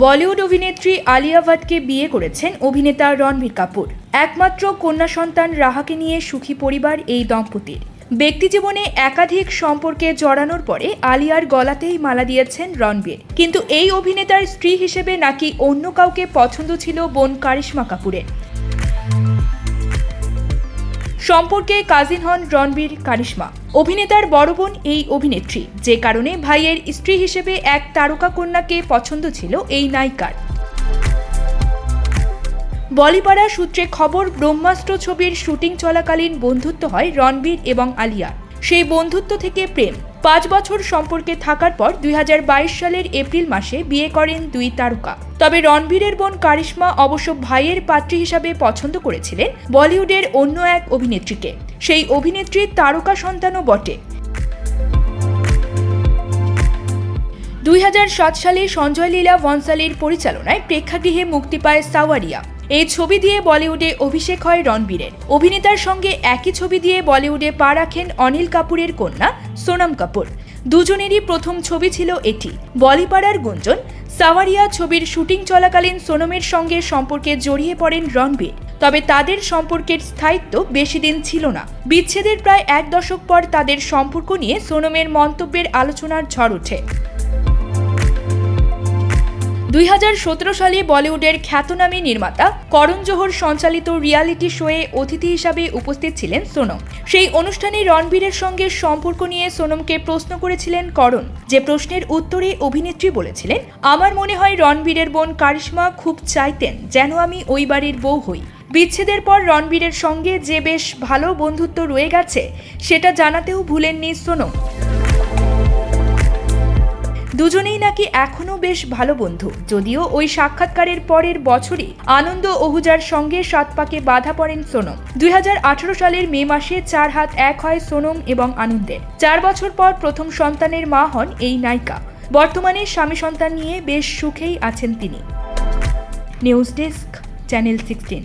বলিউড অভিনেত্রী আলিয়া ভাটকে বিয়ে করেছেন অভিনেতা রণবীর কাপুর। একমাত্র কন্যা সন্তান রাহাকে নিয়ে সুখী পরিবার এই দম্পতির। ব্যক্তিজীবনে একাধিক সম্পর্কে জড়ানোর পরে আলিয়ার গলাতেই মালা দিয়েছেন রণবীর। কিন্তু এই অভিনেতার স্ত্রী হিসেবে নাকি অন্য কাউকে পছন্দ ছিল বোন কারিশ্মা কাপুরের। সম্পর্কে কাজিন হন রণবীর কারিশ্মা। অভিনেতার বড় বোন এই অভিনেত্রী, যে কারণে ভাইয়ের স্ত্রী হিসেবে এক তারকা কন্যাকে পছন্দ ছিল এই নায়িকার। বলিপাড়া সূত্রে খবর, ব্রহ্মাস্ত্র ছবির শুটিং চলাকালীন বন্ধুত্ব হয় রণবীর এবং আলিয়া সেই বন্ধুত্ব থেকে প্রেম। পাঁচ বছর সম্পর্কে থাকার পর দুই হাজার বাইশ সালের এপ্রিল মাসে বিয়ে করেন দুই তারকা। তবে রণবীরের বোন কারিশ্মা অবশ্য ভাইয়ের পাত্রী হিসাবে পছন্দ করেছিলেন বলিউডের অন্য এক অভিনেত্রীকে। সেই অভিনেত্রীর তারকা সন্তানও বটে। দুই হাজার সাত সালে সঞ্জয় লীলা বনসালির পরিচালনায় প্রেক্ষাগৃহে মুক্তি পায় সাওয়ারিয়া। এই ছবি দিয়ে বলিউডে অভিষেক হয় রণবীরের। অভিনেতার সঙ্গে একই ছবি দিয়ে বলিউডে পা রাখেন অনিল কাপুরের কন্যা সোনাম কাপুর। দুজনেরই প্রথম ছবি ছিল এটি। বলিপাড়ার গুঞ্জন সাওয়ারিয়া ছবির শুটিং চলাকালীন সোনমের সঙ্গে সম্পর্কে জড়িয়ে পড়েন রণবীর। তবে তাদের সম্পর্কের স্থায়িত্ব বেশি দিন ছিল না। বিচ্ছেদের প্রায় এক দশক পর তাদের সম্পর্ক নিয়ে সোনমের মন্তব্যের আলোচনার ঝড় ওঠে। দুই হাজার সতেরো সালে বলিউডের খ্যাতনামী নির্মাতা করণ জোহর সঞ্চালিত রিয়ালিটি শোয়ে অতিথি হিসাবে উপস্থিত ছিলেন সোনম। সেই অনুষ্ঠানে রণবীরের সঙ্গে সম্পর্ক নিয়ে সোনমকে প্রশ্ন করেছিলেন করণ। যে প্রশ্নের উত্তরে অভিনেত্রী বলেছিলেন, আমার মনে হয় রণবীরের বোন কারিশ্মা খুব চাইতেন যেন আমি ওই বাড়ির বউ হই। বিচ্ছেদের পর রণবীরের সঙ্গে যে বেশ ভালো বন্ধুত্ব রয়ে গেছে, সেটা জানাতেও ভুলেননি সোনম। দুজনেই নাকি এখনও বেশ ভালো বন্ধু। যদিও ওই সাক্ষাৎকারের পরের বছরই আনন্দ ওহুজার সঙ্গে সাত পাকে বাধা পড়েন সোনম। দুই হাজার আঠেরো সালের মে মাসে চার হাত এক হয় সোনম এবং আনন্দের। চার বছর পর প্রথম সন্তানের মা হন এই নায়িকা। বর্তমানে স্বামী সন্তান নিয়ে বেশ সুখেই আছেন তিনি। News desk, channel sixteen.